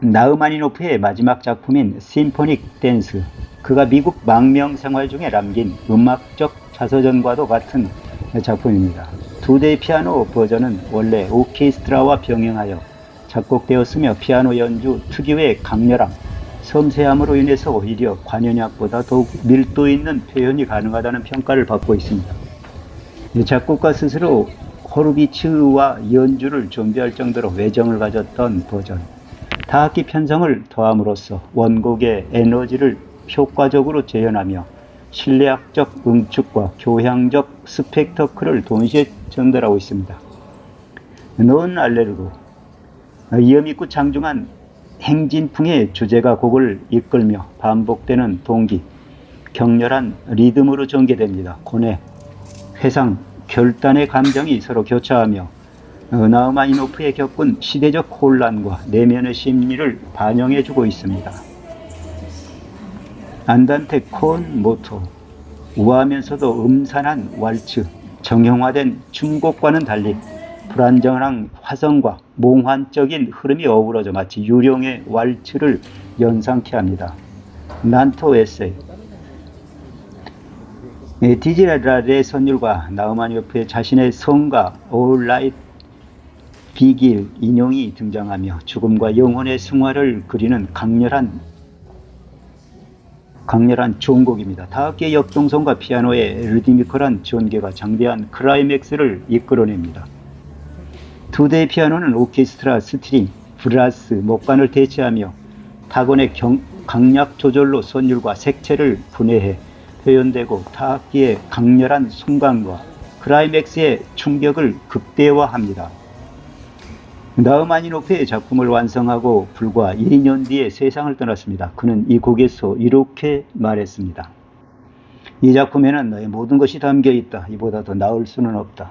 나흐마니노프의 마지막 작품인 심포닉 댄스. 그가 미국 망명 생활 중에 남긴 음악적 자서전과도 같은 작품입니다. 두 대의 피아노 버전은 원래 오케스트라와 병행하여 작곡되었으며 피아노 연주 특유의 강렬함, 섬세함으로 인해서 오히려 관현악보다 더욱 밀도 있는 표현이 가능하다는 평가를 받고 있습니다. 이 작곡가 스스로 호르비츠와 연주를 준비할 정도로 외정을 가졌던 버전. 타악기 편성을 더함으로써 원곡의 에너지를 효과적으로 재현하며 신뢰학적 응축과 교향적 스펙터클을 동시에 전달하고 있습니다. 넌 알레르고 위험있고 장중한 행진풍의 주제가 곡을 이끌며 반복되는 동기, 격렬한 리듬으로 전개됩니다. 고뇌, 회상, 결단의 감정이 서로 교차하며 어, 나우마니노프의 겪은 시대적 혼란과 내면의 심리를 반영해 주고 있습니다. 안단테 콘 모토 우아하면서도 음산한 왈츠 정형화된 춤곡과는 달리 불안정한 화성과 몽환적인 흐름이 어우러져 마치 유령의 왈츠를 연상케 합니다. 난토 에세이 예, 디지랄의 선율과 나우마니오프의 자신의 All Light 비길 인용이 등장하며 죽음과 영혼의 승화를 그리는 강렬한 강렬한 종곡입니다. 다학기의 역동성과 피아노의 리드미컬한 전개가 장대한 클라이맥스를 이끌어냅니다. 두 대의 피아노는 오케스트라, 스트링, 브라스, 목관을 대체하며 타건의 경, 강약 조절로 선율과 색채를 분해해 표현되고 타악기의 강렬한 순간과 클라이맥스의 충격을 극대화합니다. 나흐마니노프의 작품을 완성하고 불과 2년 뒤에 세상을 떠났습니다. 그는 이 곡에서 이렇게 말했습니다. 이 작품에는 너의 모든 것이 담겨 있다. 이보다 더 나을 수는 없다.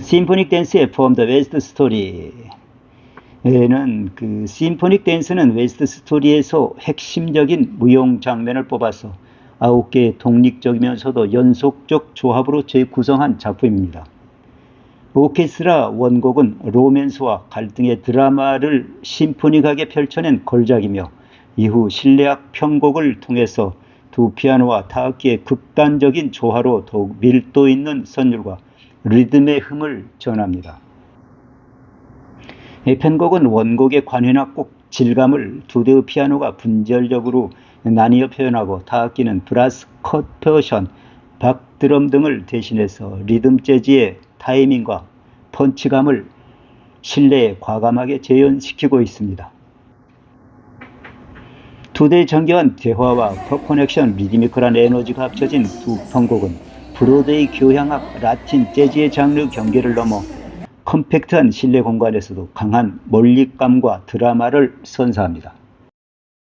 심포닉 댄스의 From the West Story 에는 그 심포닉 댄스는 웨스트 스토리에서 핵심적인 무용 장면을 뽑아서 아홉 개의 독립적이면서도 연속적 조합으로 재구성한 작품입니다. 오케스트라 원곡은 로맨스와 갈등의 드라마를 심포닉하게 펼쳐낸 걸작이며 이후 실내악 편곡을 통해서 두 피아노와 타악기의 극단적인 조화로 더욱 밀도 있는 선율과 리듬의 흠을 전합니다. 이 편곡은 원곡의 관현악 곡 질감을 두 대의 피아노가 분절적으로 나뉘어 표현하고 타악기는 브라스 컷 퍼션, 박드럼 등을 대신해서 리듬 재즈의 타이밍과 펀치감을 실내에 과감하게 재현시키고 있습니다. 두 대의 정교한 대화와 퍼커넥션 리드미컬한 에너지가 합쳐진 두 편곡은 브로드웨이 교향악 라틴 재즈의 장르 경계를 넘어 컴팩트한 실내 공간에서도 강한 몰입감과 드라마를 선사합니다.